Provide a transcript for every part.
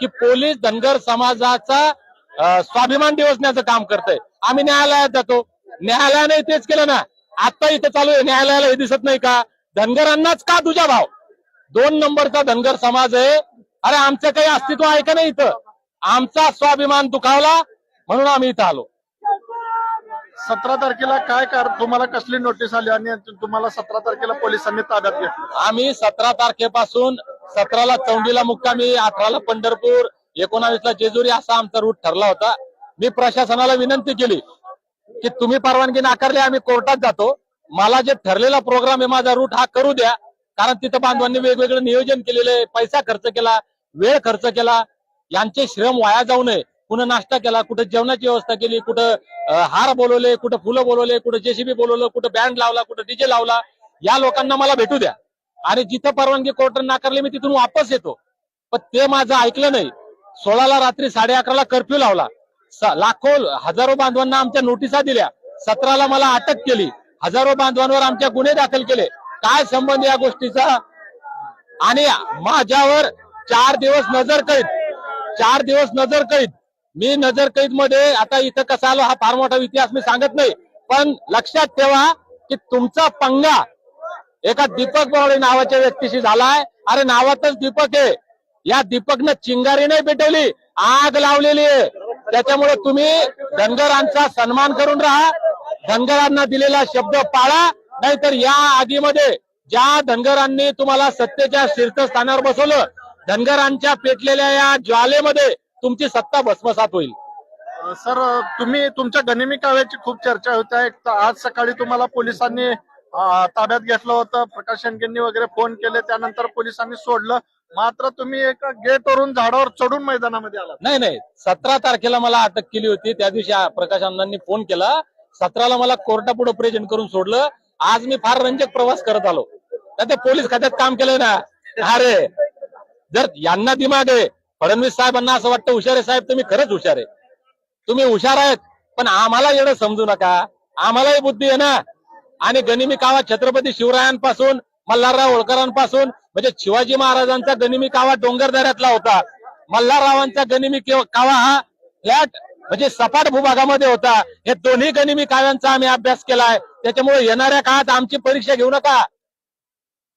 की पोलीस धनगर समाजाचा स्वाभिमान दिवसण्याचं काम करतंय. आम्ही न्यायालयात जातो. न्यायालयाने तेच केलं ना. आता इथं चालू आहे. न्यायालयाला हे दिसत नाही का? धनगरांनाच का तुझा भाव? दोन नंबरचा धनगर समाज आहे. अरे आमचं काही अस्तित्व आहे का नाही इथं? आमचा स्वाभिमान दुखावला म्हणून आम्ही इथं आलो. सतरा तारखेला काय कार तुम्हाला कसली नोटीस आली आणि तुम्हाला सतरा तारखेला पोलिसांनी ताब्यात घेतलं? आम्ही सतरा तारखेपासून सतराला चौंडीला मुक्कामी अठराला पंढरपूर एकोणावीसला जेजुरी असा आमचा रूट ठरला होता. मी प्रशासनाला विनंती केली की तुम्ही परवानगी नाकारली आम्ही कोर्टात जातो. मला जे ठरलेला प्रोग्राम आहे माझा रूट हा करू द्या. कारण तिथं बांधवांनी वेगवेगळं नियोजन केलेलं आहे पैसा खर्च केला वेळ खर्च केला यांचे श्रम वाया जाऊ नये. कुठं नाश्ता केला कुठं जेवणाची व्यवस्था केली कुठं हार बोलवले कुठं फुलं बोलवले कुठं जेसीबी बोलवलं कुठं बँड लावला कुठं डीजे लावला. या लोकांना मला भेटू द्या. आणि जिथं परवानगी कोर्टाने नाकारली मी तिथून वापस येतो. पण ते माझं ऐकलं नाही. सोळाला रात्री साडे अकराला कर्फ्यू लावला. लाखो हजारो बांधवांना आमच्या नोटिसा दिल्या. सतराला मला अटक केली. हजारो बांधवांवर आमच्या गुन्हे दाखल केले. काय संबंध या गोष्टीचा? आणि माझ्यावर चार दिवस नजर कैद. चार दिवस नजर कैद. मी नजर कैदमध्ये आता इथं कसा आलो हा फार मोठा इतिहास मी सांगत नाही. पण लक्षात ठेवा की तुमचा पंगा एका दीपक बोराडे नावाच्या व्यक्तीशी झालाय. अरे नावातच दीपक आहे. या दीपकनं चिंगारी नाही पेटवली आग लावलेली आहे. त्याच्यामुळे तुम्ही धनगरांचा सन्मान करून राहा. धनगरांना दिलेला शब्द पाळा. नाहीतर या आगीमध्ये ज्या धनगरांनी तुम्हाला सत्तेच्या शीर्षस्थानावर बसवलं धनगरांच्या पेटलेल्या या ज्वालेमध्ये तुमची सत्ता भस्मसात होईल. सर तुम्ही तुमच्या गनिमी काव्याची खूप चर्चा होत आहे. आज सकाळी तुम्हाला पोलिसांनी ताब्यात घेतलं होतं. प्रकाश शेंडकेंनी वगैरे फोन केले. त्यानंतर पोलिसांनी सोडलं. मात्र तुम्ही एका गेटवरून झाडावर चढून मैदानामध्ये आला नाही नाही. सतरा तारखेला मला अटक केली होती. त्या दिवशी आ- प्रकाश अण्णांनी फोन केला. सतराला मला कोर्टापुढे प्रेझेंट करून सोडलं. आज मी फार रंजक प्रवास करत आलो. तर ते पोलीस खात्यात काम केलंय ना? अरे जर यांना दिमाग आहे फडणवीस साहेबांना असं वाटतं हुशार आहे साहेब तुम्ही खरंच हुशार आहे. तुम्ही हुशार आहेत पण आम्हाला येणं समजू नका. आम्हालाही बुद्धी आहे ना? आणि गनिमी कावा छत्रपती शिवरायांपासून मल्हारराव होळकरांपासून म्हणजे शिवाजी महाराजांचा गनिमी कावा डोंगरदऱ्यातला होता. मल्हाररावांचा गनिमी कावा हा फ्लॅट म्हणजे सपाट भूभागामध्ये होता. हे दोन्ही गनिमी काव्यांचा आम्ही अभ्यास केलाय. त्याच्यामुळे येणाऱ्या काळात आमची परीक्षा घेऊ नका.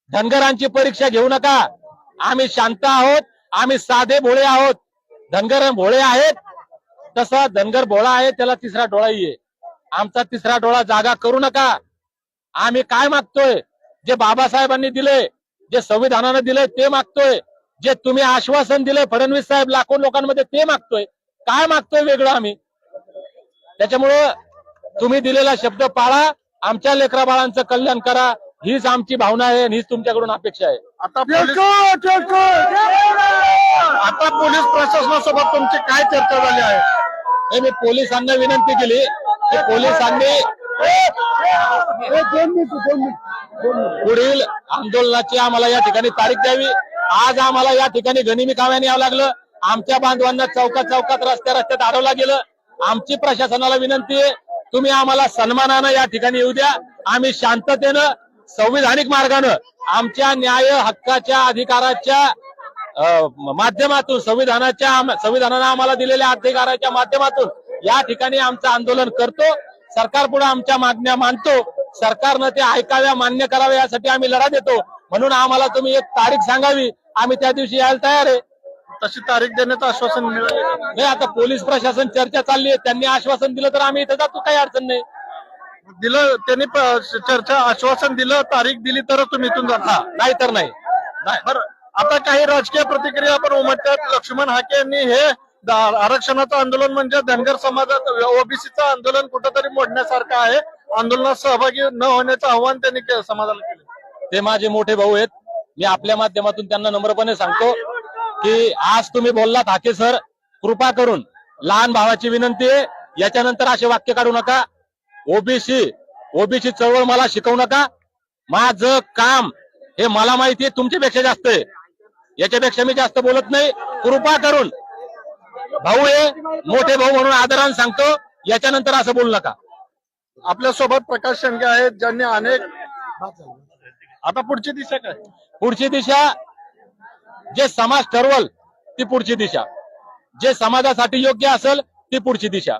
धनगरांची परीक्षा घेऊ नका. आम्ही शांत आहोत. आम्ही साधे भोळे आहोत. धनगर भोळे आहेत. तसा धनगर भोळा आहे त्याला तिसरा डोळाही आहे. आमचा तिसरा डोळा जागा करू नका. आम्ही काय मागतोय? जे बाबासाहेबांनी दिले जे संविधानानं दिले ते मागतोय. जे तुम्ही आश्वासन दिले फडणवीस साहेब लाखो लोकांमध्ये ते मागतोय. काय मागतोय वेगळं आम्ही? त्याच्यामुळं तुम्ही दिलेला शब्द पाळा आमच्या लेकरा बाळांचं कल्याण करा. हीच आमची भावना आहे आणि हीच तुमच्याकडून अपेक्षा आहे. आता आता पोलीस प्रशासनासोबत तुमची काय चर्चा झाली आहे? हे मी पोलिसांना विनंती केली की पोलिसांनी पुढील आंदोलनाची आम्हाला या ठिकाणी तारीख द्यावी. आज आम्हाला या ठिकाणी गनिमी काव्याने यावं लागलं. आमच्या बांधवांना चौकात चौकात रस्त्या रस्त्यात अडवला गेलं आमची प्रशासनाला विनंती आहे तुम्ही आम्हाला सन्मानानं या ठिकाणी येऊ द्या. आम्ही शांततेनं संविधानिक मार्गानं आमच्या न्याय हक्काच्या अधिकाराच्या माध्यमातून संविधानाच्या संविधानानं आम्हाला दिलेल्या अधिकाराच्या माध्यमातून या ठिकाणी आमचं आंदोलन करतो. सरकार पुढे आमच्या मागण्या मानतो. सरकारनं ते ऐकाव्या मान्य कराव्या यासाठी आम्ही लढा देतो. म्हणून आम्हाला तुम्ही एक तारीख सांगावी. आम्ही त्या दिवशी यायला तयार आहे. तशी तारीख देण्याचं आश्वासन मिळाले. नाही आता पोलीस प्रशासन चर्चा चालली आहे. त्यांनी आश्वासन दिलं तर आम्ही इथं जातो. काही अडचण नाही. दिलं त्यांनी चर्चा आश्वासन दिलं तारीख दिली तर तुम्ही इथून जाता. नाही तर नाही. बरं. आता काही राजकीय प्रतिक्रिया पण उमटतात. लक्ष्मण हाके यांनी हे आरक्षणाचं आंदोलन म्हणजे धनगर समाजात ओबीसीचं आंदोलन कुठंतरी मोडण्यासारखं आहे. आंदोलनात सहभागी न होण्याचं आव्हान त्यांनी समाजाला केलं. ते माझे मोठे भाऊ आहेत. मी आपल्या माध्यमातून त्यांना नम्रपणे सांगतो की आज तुम्ही बोललात हाके सर कृपा करून लहान भावाची विनंती आहे. याच्यानंतर असे वाक्य काढू नका. ओबीसी ओबीसी चळवळ मला शिकवू नका. माझं काम हे मला माहिती आहे तुमच्यापेक्षा जास्त आहे. याच्यापेक्षा मी जास्त बोलत नाही. कृपा करून भाऊ हे मोठे भाऊ म्हणून आदरान सांगतो याच्यानंतर असं बोलू नका. आपल्यासोबत प्रकाश शंके आहेत ज्यांनी अनेक आता पुढची दिशा काय? पुढची दिशा जे समाज ठरवल ती पुढची दिशा. जे समाजासाठी योग्य असेल ती पुढची दिशा.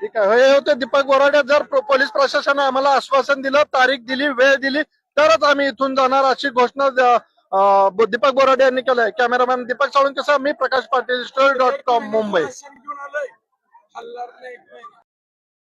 ठीक आहे हे होते दीपक वराडे जर पोलीस प्रशासनाने आम्हाला आश्वासन दिलं तारीख दिली वेळ दिली तरच आम्ही इथून जाणार अशी घोषणा दीपक बोराडे यांनी केलंय. कॅमेरामॅन दीपक साळुंकेसह मी Prakash Patil story dot com Mumbai.